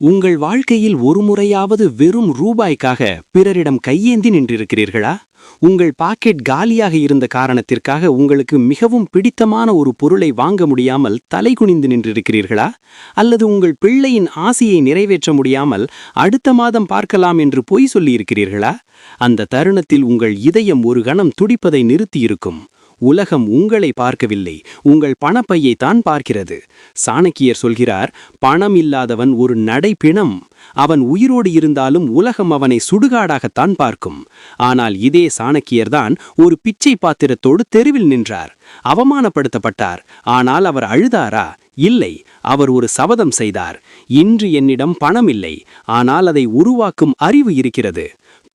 உங்கள் வாழ்க்கையில் ஒரு முறையாவது வெறும் ரூபாய்க்காக பிறரிடம் கையேந்தி நின்றிருக்கிறீர்களா? உங்கள் பாக்கெட் காலியாக இருந்த காரணத்திற்காக உங்களுக்கு மிகவும் பிடித்தமான ஒரு பொருளை வாங்க முடியாமல் தலை குனிந்து நின்றிருக்கிறீர்களா? அல்லது உங்கள் பிள்ளையின் ஆசையை நிறைவேற்ற முடியாமல் அடுத்த மாதம் பார்க்கலாம் என்று பொய் சொல்லியிருக்கிறீர்களா? அந்த தருணத்தில் உங்கள் இதயம் ஒரு கணம் துடிப்பதை நிறுத்தியிருக்கும். உலகம் உங்களை பார்க்கவில்லை உங்கள் பணப்பையை தான் பார்க்கிறது. சாணக்கியர் சொல்கிறார் பணம் இல்லாதவன் ஒரு நடைப்பிணம். அவன் உயிரோடு இருந்தாலும் உலகம் அவனை சுடுகாடாகத்தான் பார்க்கும். ஆனால் இதே சாணக்கியர்தான் ஒரு பிச்சை பாத்திரத்தோடு தெருவில் நின்றார். அவமானப்படுத்தப்பட்டார். ஆனால் அவர் அழுதாரா? இல்லை அவர் ஒரு சபதம் செய்தார். இன்று என்னிடம் பணம் இல்லை. ஆனால் அதை உருவாக்கும் அறிவு இருக்கிறது.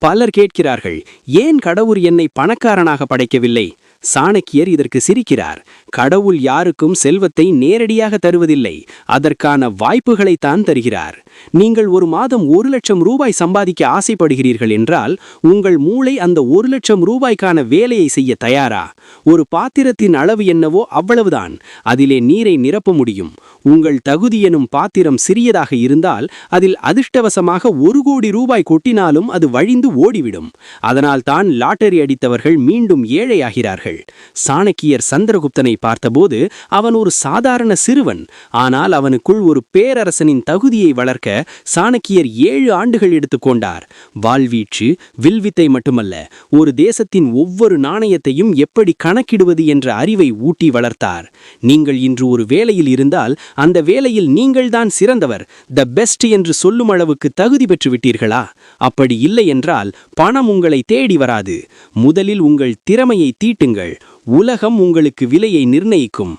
பலர் கேட்கிறார்கள் ஏன் கடவுள் என்னை பணக்காரனாக படைக்கவில்லை? சாணக்கியர் இதற்கு சிரிக்கிறார். கடவுள் யாருக்கும் செல்வத்தை நேரடியாக தருவதில்லை. அதற்கான வாய்ப்புகளைத்தான் தருகிறார். நீங்கள் ஒரு மாதம் ஒரு லட்சம் ரூபாய் சம்பாதிக்க ஆசைப்படுகிறீர்கள் என்றால் உங்கள் மூளை அந்த ஒரு லட்சம் ரூபாய்க்கான வேலையை செய்ய தயாரா? ஒரு பாத்திரத்தின் அளவு என்னவோ அவ்வளவுதான். அதிலே நீரை நிரப்ப முடியும். உங்கள் தகுதி எனும் பாத்திரம் சிறியதாக இருந்தால் அதில் அதிர்ஷ்டவசமாக ஒரு கோடி ரூபாய் கொட்டினாலும் அது வழிந்து ஓடிவிடும். அதனால் தான் லாட்டரி அடித்தவர்கள் மீண்டும் ஏழையாகிறார்கள். சாணக்கியர் சந்திரகுப்தனை பார்த்தபோது அவன் ஒரு சாதாரண சிறுவன். ஆனால் அவனுக்குள் ஒரு பேரரசனின் தகுதியை வளர்க்க சாணக்கியர் ஏழு ஆண்டுகள் எடுத்துக்கொண்டார் வாழ்வீச்சு வில்வித்தை மட்டுமல்ல ஒரு தேசத்தின் ஒவ்வொரு நாணயத்தையும் எப்படி கணக்கிடுவது என்ற அறிவை ஊட்டி வளர்த்தார். நீங்கள் இன்று ஒரு வேலையில் இருந்தால் அந்த வேலையில் நீங்கள்தான் சிறந்தவர் த பெஸ்ட் என்று சொல்லும் அளவுக்கு தகுதி பெற்று விட்டீர்களா? அப்படி இல்லை என்றால் பணம் உங்களை தேடி வராது. முதலில் உங்கள் திறமையை தீட்டுங்கள். உலகம் உங்களுக்கு விலையை நிர்ணயிக்கும்.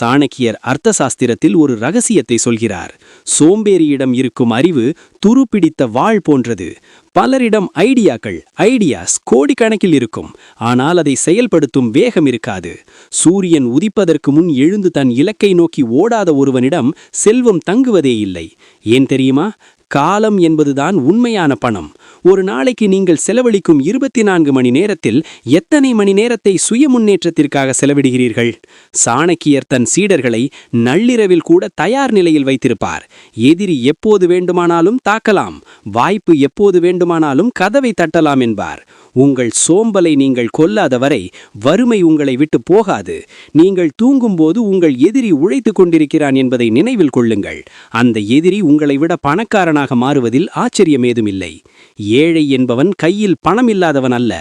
சாணக்கியர் அர்த்த சாஸ்திரத்தில் ஒரு ரகசியத்தை சொல்கிறார். சோம்பேறியிடம் இருக்கும் அறிவு துருப்பிடித்த வாழ் போன்றது. பலரிடம் ஐடியாக்கள் ஐடியாஸ் கோடிக்கணக்கில் இருக்கும். ஆனால் அதை செயல்படுத்தும் வேகம் இருக்காது. சூரியன் உதிப்பதற்கு முன் எழுந்து தன் இலக்கை நோக்கி ஓடாத ஒருவனிடம் செல்வம் தங்குவதே இல்லை. ஏன் தெரியுமா? காலம் என்பதுதான் உண்மையான பணம். ஒரு நாளைக்கு நீங்கள் செலவழிக்கும் இருபத்தி நான்கு மணி நேரத்தில் எத்தனை மணி நேரத்தை சுய முன்னேற்றத்திற்காக செலவிடுகிறீர்கள்? சாணக்கியர் தன் சீடர்களை நள்ளிரவில் கூட தயார் நிலையில் வைத்திருப்பார். எதிரி எப்போது வேண்டுமானாலும் தாக்கலாம் வாய்ப்பு எப்போது வேண்டுமானாலும் கதவை தட்டலாம் என்பார். உங்கள் சோம்பலை நீங்கள் கொல்லாதவரை வறுமை உங்களை விட்டு போகாது. நீங்கள் தூங்கும்போது உங்கள் எதிரி உழைத்து கொண்டிருக்கிறான் என்பதை நினைவில் கொள்ளுங்கள். அந்த எதிரி உங்களை விட பணக்காரனாக மாறுவதில் ஆச்சரியம் ஏதுமில்லை ஏழை என்பவன் கையில் பணம் இல்லாதவன் அல்ல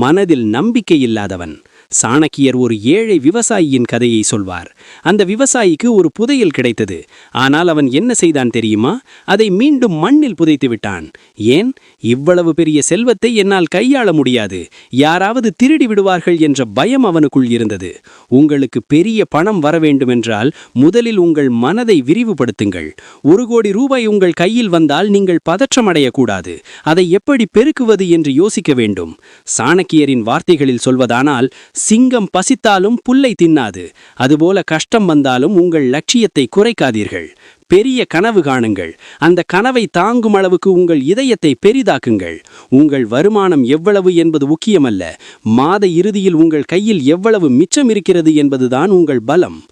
மனதில் நம்பிக்கை இல்லாதவன் சாணக்கியர் ஒரு ஏழை விவசாயியின் கதையை சொல்வார். அந்த விவசாயிக்கு ஒரு புதையல் கிடைத்தது. ஆனால் அவன் என்ன செய்தான் தெரியுமா? அதை மீண்டும் மண்ணில் புதைத்து விட்டான். ஏன்? இவ்வளவு பெரிய செல்வத்தை என்னால் கையாள முடியாது. யாராவது திருடி விடுவார்கள் என்ற பயம் அவனுக்குள் இருந்தது. உங்களுக்கு பெரிய பணம் வர வேண்டுமென்றால் முதலில் உங்கள் மனதை விரிவுபடுத்துங்கள். ஒரு கோடி ரூபாய் உங்கள் கையில் வந்தால் நீங்கள் பதற்றமடையக்கூடாது. அதை எப்படி பெருக்குவது என்று யோசிக்க வேண்டும். சாணக்கியரின் வார்த்தைகளில் சொல்வதானால் சிங்கம் பசித்தாலும் புல்லை தின்னாது. அதுபோல கஷ்டம் வந்தாலும் உங்கள் லட்சியத்தை குறைக்காதீர்கள். பெரிய கனவு காணுங்கள். அந்த கனவை தாங்கும் அளவுக்கு உங்கள் இதயத்தை பெரிதாக்குங்கள். உங்கள் வருமானம் எவ்வளவு என்பது முக்கியமல்ல. மாத இறுதியில் உங்கள் கையில் எவ்வளவு மிச்சம் இருக்கிறது என்பதுதான் உங்கள் பலம்.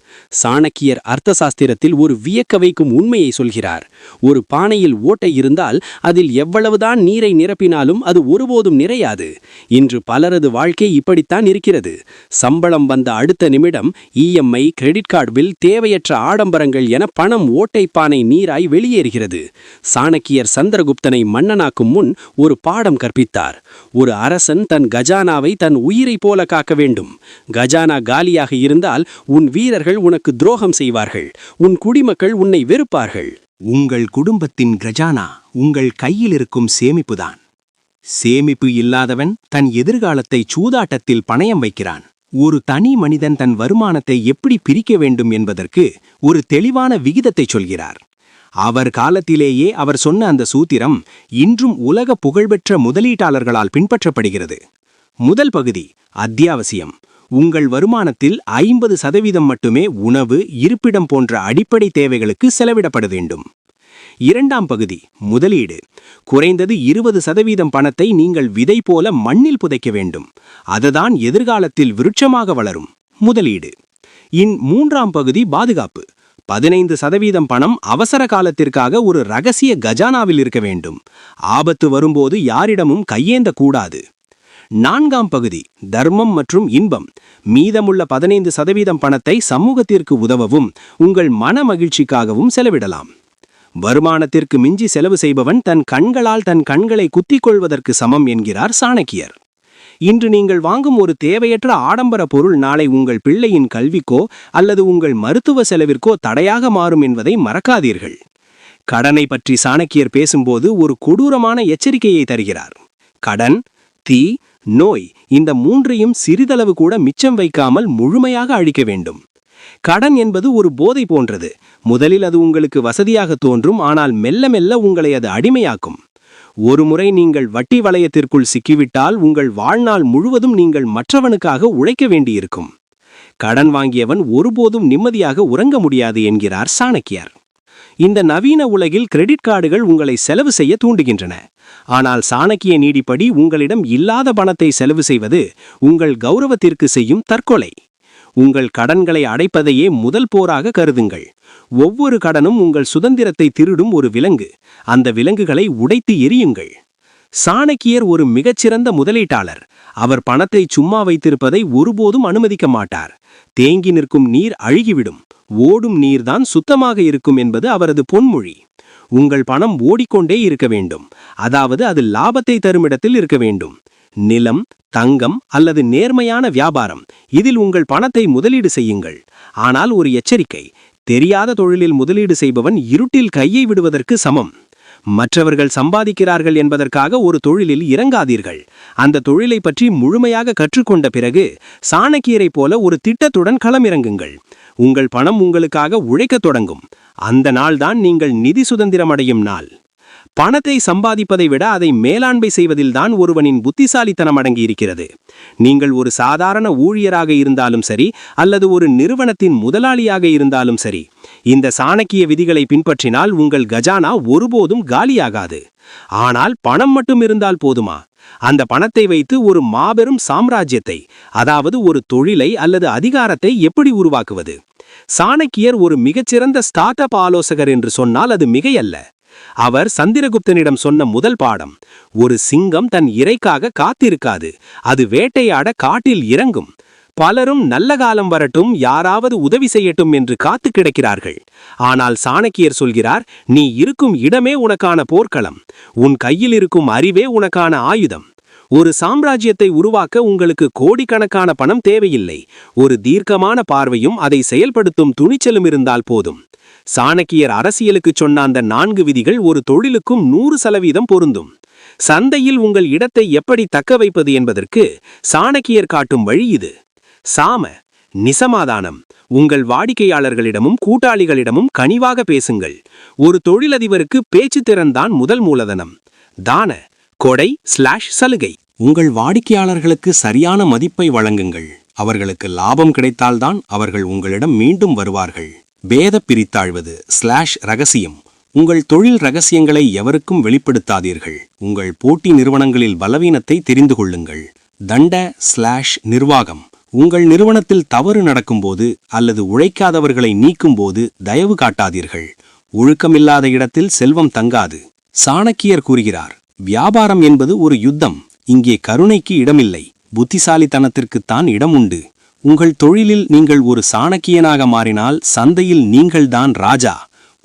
சாணக்கியர் அர்த்த சாஸ்திரத்தில் ஒரு வியக்க வைக்கும் உண்மையை சொல்கிறார். ஒரு பானையில் ஓட்டை இருந்தால் அதில் எவ்வளவுதான் நீரை நிரப்பினாலும் அது ஒருபோதும் நிறையாது. இன்று பலரது வாழ்க்கை இப்படித்தான் இருக்கிறது. சம்பளம் வந்த அடுத்த நிமிடம் இஎம்ஐ கிரெடிட் கார்டு பில் தேவையற்ற ஆடம்பரங்கள் என பணம் ஓட்டை பானை நீராய் வெளியேறுகிறது. சாணக்கியர் சந்திரகுப்தனை மன்னனாக்கும் முன் ஒரு பாடம் கற்பித்தார். ஒரு அரசன் தன் கஜானாவை தன் உயிரைப் போல காக்க வேண்டும். கஜானா காலியாக இருந்தால் உன் வீரர்கள் உனக்கு துரோகம் செய்வார்கள். உன் குடிமக்கள் உன்னை வெறுப்பார்கள். உங்கள் குடும்பத்தின் கஜானா உங்கள் கையில் இருக்கும் சேமிப்புதான். சேமிப்பு இல்லாதவன் தன் எதிர்காலத்தை சூதாட்டத்தில் பணயம் வைக்கிறான். ஒரு தனி மனிதன் தன் வருமானத்தை எப்படி பிரிக்க வேண்டும் என்பதற்கு ஒரு தெளிவான விகிதத்தை சொல்கிறார். அவர் காலத்திலேயே அவர் சொன்ன அந்த சூத்திரம் இன்றும் உலக புகழ்பெற்ற முதலீட்டாளர்களால் பின்பற்றப்படுகிறது. முதல் பகுதி அத்தியாவசியம். உங்கள் வருமானத்தில் ஐம்பது சதவீதம் மட்டுமே உணவு இருப்பிடம் போன்ற அடிப்படை தேவைகளுக்கு செலவிடப்பட வேண்டும். இரண்டாம் பகுதி முதலீடு. குறைந்தது இருபது சதவீதம் பணத்தை நீங்கள் விதை போல மண்ணில் புதைக்க வேண்டும். அதுதான் எதிர்காலத்தில் விருட்சமாக வளரும். முதலீடு. இன் மூன்றாம் பகுதி பாதுகாப்பு. பதினைந்து சதவீதம் பணம் அவசர காலத்திற்காக ஒரு ரகசிய கஜானாவில் இருக்க வேண்டும். ஆபத்து வரும்போது யாரிடமும் கையேந்த கூடாது நான்காம் பகுதி தர்மம் மற்றும் இன்பம். மீதமுள்ள பதினைந்து சதவீதம் பணத்தை சமூகத்திற்கு உதவவும் உங்கள் மன மகிழ்ச்சிக்காகவும் செலவிடலாம். வருமானத்திற்கு மிஞ்சி செலவு செய்பவன் தன் கண்களால் தன் கண்களை குத்திக் கொள்வதற்கு சமம் என்கிறார் சாணக்கியர். இன்று நீங்கள் வாங்கும் ஒரு தேவையற்ற ஆடம்பர பொருள் நாளை உங்கள் பிள்ளையின் கல்விக்கோ அல்லது உங்கள் மருத்துவ செலவிற்கோ தடையாக மாறும் என்பதை மறக்காதீர்கள். கடனை பற்றி சாணக்கியர் பேசும்போது ஒரு கொடூரமான எச்சரிக்கையை தருகிறார். கடன் தீ நோய் இந்த மூன்றையும் சிறிதளவு கூட மிச்சம் வைக்காமல் முழுமையாக அழிக்க வேண்டும். கடன் என்பது ஒரு போதை போன்றது. முதலில் அது உங்களுக்கு வசதியாக தோன்றும் ஆனால் மெல்ல மெல்ல உங்களை அது அடிமையாக்கும். ஒருமுறை நீங்கள் வட்டி வளையத்திற்குள் சிக்கிவிட்டால் உங்கள் வாழ்நாள் முழுவதும் நீங்கள் மற்றவனுக்காக உழைக்க வேண்டியிருக்கும். கடன் வாங்கியவன் ஒருபோதும் நிம்மதியாக உறங்க முடியாது என்கிறார் சாணக்கியார். இந்த நவீன உலகில் கிரெடிட் கார்டுகள் உங்களை செலவு செய்ய தூண்டுகின்றன. ஆனால் சாணக்கிய நீடிப்படி உங்களிடம் இல்லாத பணத்தை செலவு செய்வது உங்கள் கௌரவத்திற்கு செய்யும் தற்கொலை. உங்கள் கடன்களை அடைப்பதையே முதல் போராக கருதுங்கள். ஒவ்வொரு கடனும் உங்கள் சுதந்திரத்தை திருடும் ஒரு விலங்கு. அந்த விலங்குகளை உடைத்து எரியுங்கள் சாணக்கியர் ஒரு மிகச்சிறந்த முதலீட்டாளர். அவர் பணத்தை சும்மா வைத்திருப்பதை ஒருபோதும் அனுமதிக்க மாட்டார். தேங்கி நிற்கும் நீர் அழுகிவிடும். ஓடும் நீர்தான் சுத்தமாக இருக்கும் என்பது அவரது பொன்மொழி. உங்கள் பணம் ஓடிக்கொண்டே இருக்க வேண்டும். அதாவது அது லாபத்தை தரும் இடத்தில் இருக்க வேண்டும். நிலம் தங்கம் அல்லது நேர்மையான வியாபாரம். இதில் உங்கள் பணத்தை முதலீடு செய்யுங்கள். ஆனால் ஒரு எச்சரிக்கை தெரியாத தொழிலில் முதலீடு செய்பவன் இருட்டில் கையை விடுவதற்கு சமம். மற்றவர்கள் சம்பாதிக்கிறார்கள் என்பதற்காக ஒரு தொழிலில் இறங்காதீர்கள். அந்த தொழிலை பற்றி முழுமையாக கற்றுக்கொண்ட பிறகு சாணக்கியரை போல ஒரு திட்டத்துடன் களமிறங்குங்கள். உங்கள் பணம் உங்களுக்காக உழைக்கத் தொடங்கும். அந்த நாள்தான் நீங்கள் நிதி சுதந்திரம் அடையும் நாள். பணத்தை சம்பாதிப்பதை விட அதை மேலாண்மை செய்வதில்தான் ஒருவனின் புத்திசாலித்தனம் அடங்கியிருக்கிறது. நீங்கள் ஒரு சாதாரண ஊழியராக இருந்தாலும் சரி அல்லது ஒரு நிறுவனத்தின் முதலாளியாக இருந்தாலும் சரி இந்த சாணக்கிய விதிகளை பின்பற்றினால் உங்கள் கஜானா ஒருபோதும் காலியாகாது. ஆனால் பணம் மட்டும் இருந்தால் போதுமா? அந்த பணத்தை வைத்து ஒரு மாபெரும் சாம்ராஜ்யத்தை அதாவது ஒரு தொழிலை அல்லது அதிகாரத்தை எப்படி உருவாக்குவது? சாணக்கியர் ஒரு மிகச்சிறந்த ஸ்டார்ட் அப் ஆலோசகர் என்று சொன்னால் அது மிகையல்ல. அவர் சந்திரகுப்தனிடம் சொன்ன முதல் பாடம் ஒரு சிங்கம் தன் இரைக்காக காத்திருக்காது அது வேட்டையாட காட்டில் இறங்கும். பலரும் நல்ல காலம் வரட்டும் யாராவது உதவி செய்யட்டும் என்று காத்து கிடக்கிறார்கள். ஆனால் சாணக்கியர் சொல்கிறார் நீ இருக்கும் இடமே உனக்கான போர்க்களம் உன் கையில் இருக்கும் அறிவே உனக்கான ஆயுதம். ஒரு சாம்ராஜ்யத்தை உருவாக்க உங்களுக்கு கோடிக்கணக்கான பணம் தேவையில்லை. ஒரு தீர்க்கமான பார்வையும் அதை செயல்படுத்தும் துணிச்சலும் இருந்தால் போதும். சாணக்கியர் அரசியலுக்கு சொன்ன அந்த நான்கு விதிகள் ஒரு தொழிலுக்கும் நூறு சதவீதம் பொருந்தும். சந்தையில் உங்கள் இடத்தை எப்படி தக்க வைப்பது என்பதற்கு சாணக்கியர் காட்டும் வழி இது. சாம நிசமாதானம். உங்கள் வாடிக்கையாளர்களிடமும் கூட்டாளிகளிடமும் கனிவாக பேசுங்கள். ஒரு தொழிலதிபருக்கு பேச்சு திறன்தான் முதல் மூலதனம். தான கொடை ஸ்லாஷ் சலுகை. உங்கள் வாடிக்கையாளர்களுக்கு சரியான மதிப்பை வழங்குங்கள். அவர்களுக்கு லாபம் கிடைத்தால்தான் அவர்கள் உங்களிடம் மீண்டும் வருவார்கள். பேத பிரித்தாழ்வது ஸ்லாஷ் ரகசியம். உங்கள் தொழில் ரகசியங்களை எவருக்கும் வெளிப்படுத்தாதீர்கள். உங்கள் போட்டி நிறுவனங்களில் பலவீனத்தை தெரிந்து கொள்ளுங்கள். தண்ட ஸ்லாஷ் நிர்வாகம். உங்கள் நிறுவனத்தில் தவறு நடக்கும்போது அல்லது உழைக்காதவர்களை நீக்கும்போது தயவு காட்டாதீர்கள். ஒழுக்கமில்லாத இடத்தில் செல்வம் தங்காது. சாணக்கியர் கூறுகிறார் வியாபாரம் என்பது ஒரு யுத்தம். இங்கே கருணைக்கு இடமில்லை. புத்திசாலித்தனத்திற்குத்தான் இடம் உண்டு. உங்கள் தொழிலில் நீங்கள் ஒரு சாணக்கியனாக மாறினால் சந்தையில் நீங்கள்தான் ராஜா.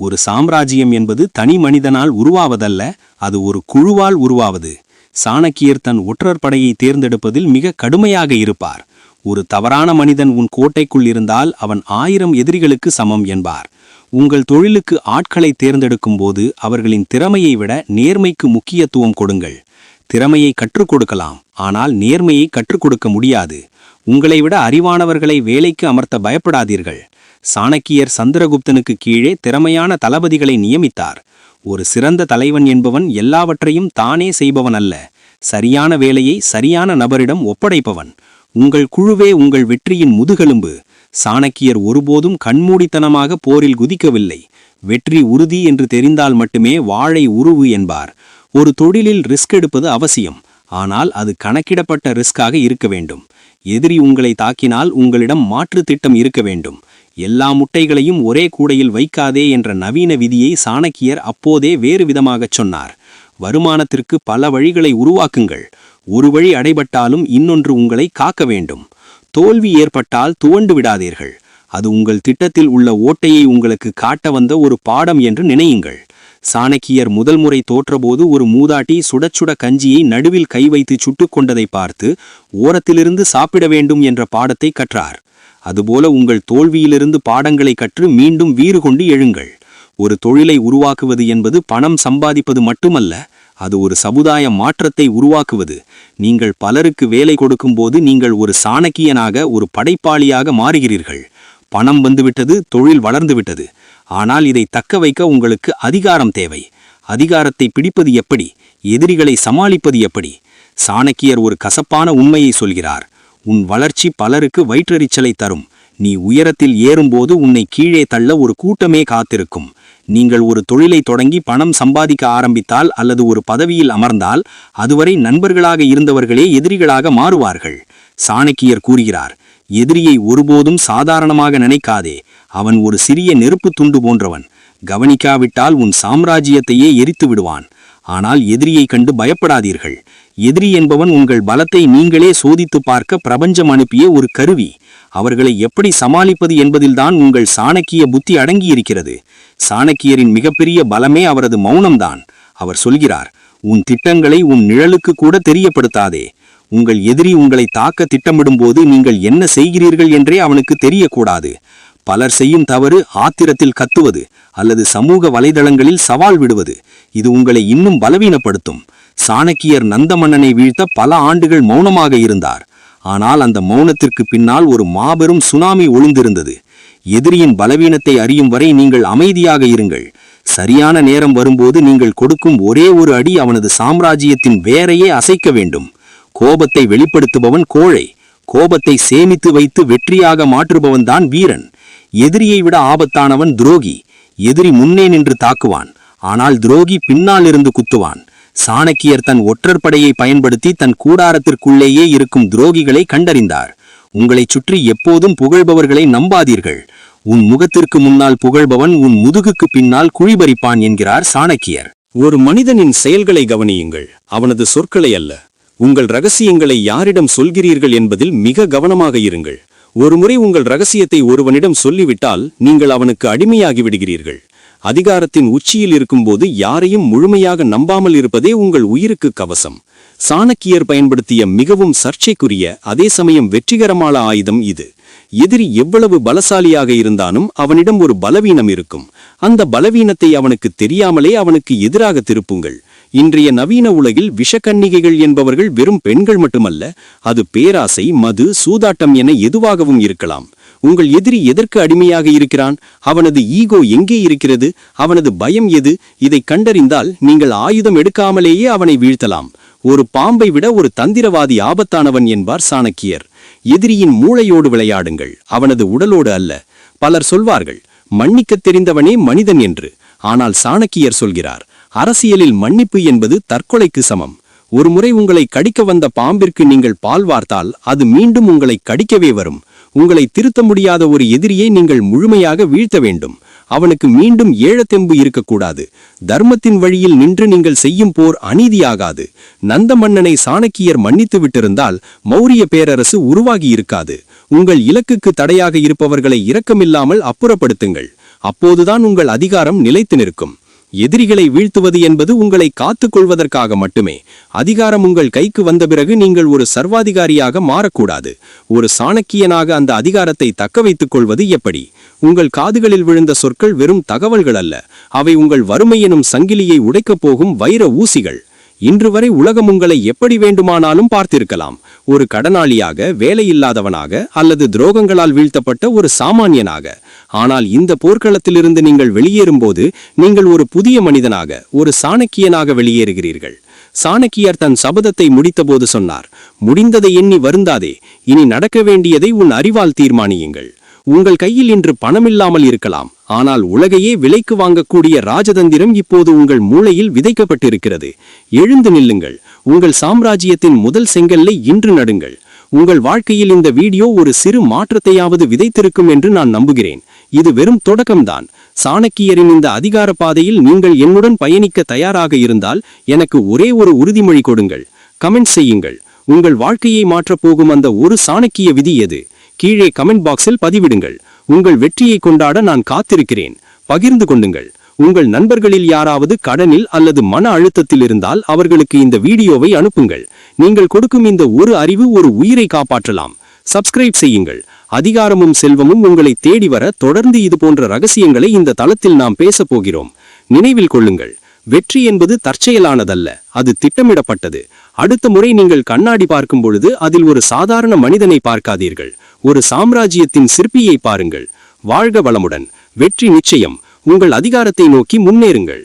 ஒரு சாம்ராஜ்யம் என்பது தனி மனிதனால் உருவாவதல்ல அது ஒரு குழுவால் உருவாவது. சாணக்கியர் தன் ஒற்றர் படையை தேர்ந்தெடுப்பதில் மிக கடுமையாக இருப்பார். ஒரு தவறான மனிதன் உன் கோட்டைக்குள் இருந்தால் அவன் ஆயிரம் எதிரிகளுக்கு சமம் என்பார். உங்கள் தொழிலுக்கு ஆட்களை தேர்ந்தெடுக்கும் போது அவர்களின் திறமையை விட நேர்மைக்கு முக்கியத்துவம் கொடுங்கள். திறமையை கற்றுக் கொடுக்கலாம் ஆனால் நேர்மையை கற்றுக் கொடுக்க முடியாது. உங்களை விட அறிவானவர்களை வேலைக்கு அமர்த்த பயப்படாதீர்கள். சாணக்கியர் சந்திரகுப்தனுக்கு கீழே திறமையான தளபதிகளை நியமித்தார். ஒரு சிறந்த தலைவன் என்பவன் எல்லாவற்றையும் தானே செய்பவன் அல்ல சரியான வேலையை சரியான நபரிடம் ஒப்படைப்பவன். உங்கள் குழுவே உங்கள் வெற்றியின் முதுகெலும்பு. சாணக்கியர் ஒருபோதும் கண்மூடித்தனமாக போரில் குதிக்கவில்லை. வெற்றி உறுதி என்று தெரிந்தால் மட்டுமே வாழை உருவு என்பார். ஒரு தொழிலில் ரிஸ்க் எடுப்பது அவசியம். ஆனால் அது கணக்கிடப்பட்ட ரிஸ்காக இருக்க வேண்டும். எதிரி உங்களை தாக்கினால் உங்களிடம் மாற்று திட்டம் இருக்க வேண்டும். எல்லா முட்டைகளையும் ஒரே கூடையில் வைக்காதே என்ற நவீன விதியை சாணக்கியர் அப்போதே வேறு விதமாகச் சொன்னார். வருமானத்திற்கு பல வழிகளை உருவாக்குங்கள். ஒரு வழி அடைபட்டாலும் இன்னொன்று உங்களை காக்க வேண்டும். தோல்வி ஏற்பட்டால் துவண்டு விடாதீர்கள். அது உங்கள் திட்டத்தில் உள்ள ஓட்டையை உங்களுக்கு காட்ட வந்த ஒரு பாடம் என்று நினையுங்கள். சாணக்கியர் முதல் முறை தோற்றபோது ஒரு மூதாட்டி சுடச்சுட கஞ்சியை நடுவில் கை வைத்து சுட்டுக் கொண்டதை பார்த்து ஓரத்திலிருந்து சாப்பிட வேண்டும் என்ற பாடத்தை கற்றார். அதுபோல உங்கள் தோல்வியிலிருந்து பாடங்களை கற்று மீண்டும் வீறு கொண்டு எழுங்கள். ஒரு தொழிலை உருவாக்குவது என்பது பணம் சம்பாதிப்பது மட்டுமல்ல அது ஒரு சமுதாய மாற்றத்தை உருவாக்குவது. நீங்கள் பலருக்கு வேலை கொடுக்கும்போது நீங்கள் ஒரு சாணக்கியனாக ஒரு படைப்பாளியாக மாறுகிறீர்கள். பணம் வந்துவிட்டது தொழில் வளர்ந்துவிட்டது. ஆனால் இதை தக்க வைக்க உங்களுக்கு அதிகாரம் தேவை. அதிகாரத்தை பிடிப்பது எப்படி? எதிரிகளை சமாளிப்பது எப்படி? சாணக்கியர் ஒரு கசப்பான உண்மையை சொல்கிறார். உன் வளர்ச்சி பலருக்கு வயிற்றெரிச்சலை தரும். நீ உயரத்தில் ஏறும்போது உன்னை கீழே தள்ள ஒரு கூட்டமே காத்திருக்கும். நீங்கள் ஒரு தொழிலை தொடங்கி பணம் சம்பாதிக்க ஆரம்பித்தால் அல்லது ஒரு பதவியில் அமர்ந்தால் அதுவரை நண்பர்களாக இருந்தவர்களே எதிரிகளாக மாறுவார்கள். சாணக்கியர் கூறுகிறார் எதிரியை ஒருபோதும் சாதாரணமாக நினைக்காதே. அவன் ஒரு சிறிய நெருப்பு துண்டு போன்றவன். கவனிக்காவிட்டால் உன் சாம்ராஜ்யத்தையே எரித்து விடுவான். ஆனால் எதிரியை கண்டு பயப்படாதீர்கள். எதிரி என்பவன் உங்கள் பலத்தை நீங்களே சோதித்து பார்க்க பிரபஞ்சம் அனுப்பிய ஒரு கருவி. அவர்களை எப்படி சமாளிப்பது என்பதில்தான் உங்கள் சாணக்கிய புத்தி அடங்கியிருக்கிறது. சாணக்கியரின் மிகப்பெரிய பலமே அவரது மௌனம்தான். அவர் சொல்கிறார் உன் திட்டங்களை உன் நிழலுக்கு கூட தெரியப்படுத்தாதே. உங்கள் எதிரி உங்களை தாக்க திட்டமிடும்போது நீங்கள் என்ன செய்கிறீர்கள் என்றே அவனுக்கு தெரியக்கூடாது. பலர் செய்யும் தவறு ஆத்திரத்தில் கத்துவது அல்லது சமூக வலைதளங்களில் சவால் விடுவது. இது உங்களை இன்னும் பலவீனப்படுத்தும். சாணக்கியர் நந்தமன்னனை வீழ்த்த பல ஆண்டுகள் மௌனமாக இருந்தார். ஆனால் அந்த மௌனத்திற்கு பின்னால் ஒரு மாபெரும் சுனாமி ஒளிந்திருந்தது. எதிரியின் பலவீனத்தை அறியும் வரை நீங்கள் அமைதியாக இருங்கள். சரியான நேரம் வரும்போது நீங்கள் கொடுக்கும் ஒரே ஒரு அடி அவனது சாம்ராஜ்யத்தின் வேரையே அசைக்க வேண்டும். கோபத்தை வெளிப்படுத்துபவன் கோழை. கோபத்தை சேமித்து வைத்து வெற்றியாக மாற்றுபவன் தான் வீரன். எதிரியை விட ஆபத்தானவன் துரோகி. எதிரி முன்னே நின்று தாக்குவான். ஆனால் துரோகி பின்னால் இருந்து குத்துவான். சாணக்கியர் தன் ஒற்றர் படையை பயன்படுத்தி தன் கூடாரத்திற்குள்ளேயே இருக்கும் துரோகிகளை கண்டறிந்தார். உங்களைச் சுற்றி எப்போதும் புகழ்பவர்களை நம்பாதீர்கள். உன் முகத்திற்கு முன்னால் புகழ்பவன் உன் முதுகுக்கு பின்னால் குழிபறிப்பான் என்கிறார் சாணக்கியர். ஒரு மனிதனின் செயல்களை கவனியுங்கள். அவனது சொற்களை அல்ல. உங்கள் ரகசியங்களை யாரிடம் சொல்கிறீர்கள் என்பதில் மிக கவனமாக இருங்கள். ஒருமுறை உங்கள் ரகசியத்தை ஒருவனிடம் சொல்லிவிட்டால் நீங்கள் அவனுக்கு அடிமையாகி விடுகிறீர்கள். அதிகாரத்தின் உச்சியில் இருக்கும்போது யாரையும் முழுமையாக நம்பாமல் இருப்பதே உங்கள் உயிருக்கு கவசம். சாணக்கியர் பயன்படுத்திய மிகவும் சர்ச்சைக்குரிய அதே சமயம் வெற்றிகரமான ஆயுதம் இது. எதிரி எவ்வளவு பலசாலியாக இருந்தாலும் அவனிடம் ஒரு பலவீனம் இருக்கும். அந்த பலவீனத்தை அவனுக்கு தெரியாமலே அவனுக்கு எதிராக திருப்புங்கள். இன்றைய நவீன உலகில் விஷக்கன்னிகைகள் என்பவர்கள் வெறும் பெண்கள் மட்டுமல்ல அது பேராசை மது சூதாட்டம் என எதுவாகவும் இருக்கலாம். உங்கள் எதிரி எதற்கு அடிமையாக இருக்கிறான்? அவனது ஈகோ எங்கே இருக்கிறது? அவனது பயம் எது? இதை கண்டறிந்தால் நீங்கள் ஆயுதம் எடுக்காமலேயே அவனை வீழ்த்தலாம். ஒரு பாம்பை விட ஒரு தந்திரவாதி ஆபத்தானவன் என்பார் சாணக்கியர். எதிரியின் மூளையோடு விளையாடுங்கள் அவனது உடலோடு அல்ல. பலர் சொல்வார்கள் மன்னிக்கத் தெரிந்தவனே மனிதன் என்று. ஆனால் சாணக்கியர் சொல்கிறார் அரசியலில் மன்னிப்பு என்பது தற்கொலைக்கு சமம். ஒருமுறை உங்களை கடிக்க வந்த பாம்பிற்கு நீங்கள் பால் வார்த்தால் அது மீண்டும் உங்களை கடிக்கவே வரும். உங்களை திருத்த முடியாத ஒரு எதிரியை நீங்கள் முழுமையாக வீழ்த்த வேண்டும். அவனுக்கு மீண்டும் ஏழத்தெம்பு இருக்கக்கூடாது. தர்மத்தின் வழியில் நின்று நீங்கள் செய்யும் போர் அநீதியாகாது. நந்த மன்னனை சாணக்கியர் மன்னித்து விட்டிருந்தால் மௌரிய பேரரசு உருவாகி இருக்காது. உங்கள் இலக்குக்கு தடையாக இருப்பவர்களை இரக்கமில்லாமல் அப்புறப்படுத்துங்கள். அப்போதுதான் உங்கள் அதிகாரம் நிலைத்து நிற்கும். எதிரிகளை வீழ்த்துவது என்பது உங்களை காத்துக் கொள்வதற்காக மட்டுமே. அதிகாரம் உங்கள் கைக்கு வந்த பிறகு நீங்கள் ஒரு சர்வாதிகாரியாக மாறக்கூடாது. ஒரு சாணக்கியனாக அந்த அதிகாரத்தை தக்க வைத்துக் கொள்வது எப்படி? உங்கள் காதுகளில் விழுந்த சொற்கள் வெறும் தகவல்கள் அல்ல. அவை உங்கள் வறுமை எனும் சங்கிலியை உடைக்கப் போகும் வைர ஊசிகள். இன்று வரை உலகம் உங்களை எப்படி வேண்டுமானாலும் பார்த்திருக்கலாம். ஒரு கடனாளியாக வேலையில்லாதவனாக அல்லது துரோகங்களால் வீழ்த்தப்பட்ட ஒரு சாமானியனாக. ஆனால் இந்த போர்க்களத்திலிருந்து நீங்கள் வெளியேறும்போது நீங்கள் ஒரு புதிய மனிதனாக ஒரு சாணக்கியனாக வெளியேறுகிறீர்கள். சாணக்கியர் தன் சபதத்தை முடித்தபோது சொன்னார் முடிந்ததை எண்ணி வருந்தாதே இனி நடக்க வேண்டியதை உன் அறிவால் தீர்மானியுங்கள். உங்கள் கையில் இன்று பணமில்லாமல் இருக்கலாம். ஆனால் உலகையே விலைக்கு வாங்கக்கூடிய ராஜதந்திரம் இப்போது உங்கள் மூளையில் விதைக்கப்பட்டிருக்கிறது. எழுந்து நில்லுங்கள். உங்கள் சாம்ராஜ்யத்தின் முதல் செங்கல்லை இன்று நடுங்கள். உங்கள் வாழ்க்கையில் இந்த வீடியோ ஒரு சிறு மாற்றத்தையாவது விதைத்திருக்கும் என்று நான் நம்புகிறேன். இது வெறும் தொடக்கம்தான். சாணக்கியரின் இந்த அதிகார பாதையில் நீங்கள் என்னுடன் பயணிக்க தயாராக இருந்தால் எனக்கு ஒரே ஒரு உறுதிமொழி கொடுங்கள். கமெண்ட் செய்யுங்கள். உங்கள் வாழ்க்கையை மாற்றப் போகும் அந்த ஒரு சாணக்கிய விதி எது? கீழே கமெண்ட் பாக்ஸில் பதிவிடுங்கள். உங்கள் வெற்றியை கொண்டாட நான் காத்திருக்கிறேன். பகிர்ந்து கொண்டுங்கள். உங்கள் நண்பர்களில் யாராவது கடனில் அல்லது மன அழுத்தத்தில் இருந்தால் அவர்களுக்கு இந்த வீடியோவை அனுப்புங்கள். நீங்கள் கொடுக்கும் இந்த ஒரு அறிவு ஒரு உயிரை காப்பாற்றலாம். சப்ஸ்கிரைப் செய்யுங்கள். அதிகாரமும் செல்வமும் உங்களை தேடி வர தொடர்ந்து இது போன்ற ரகசியங்களை இந்த தளத்தில் நாம் பேசப் போகிறோம். நினைவில் கொள்ளுங்கள். வெற்றி என்பது தற்செயலானதல்ல. அது திட்டமிடப்பட்டது. அடுத்த முறை நீங்கள் கண்ணாடி பார்க்கும் பொழுது அதில் ஒரு சாதாரண மனிதனை பார்க்காதீர்கள். ஒரு சாம்ராஜ்யத்தின் சிற்பியை பாருங்கள். வாழ்க வளமுடன். வெற்றி நிச்சயம். உங்கள் அதிகாரத்தை நோக்கி முன்னேறுங்கள்.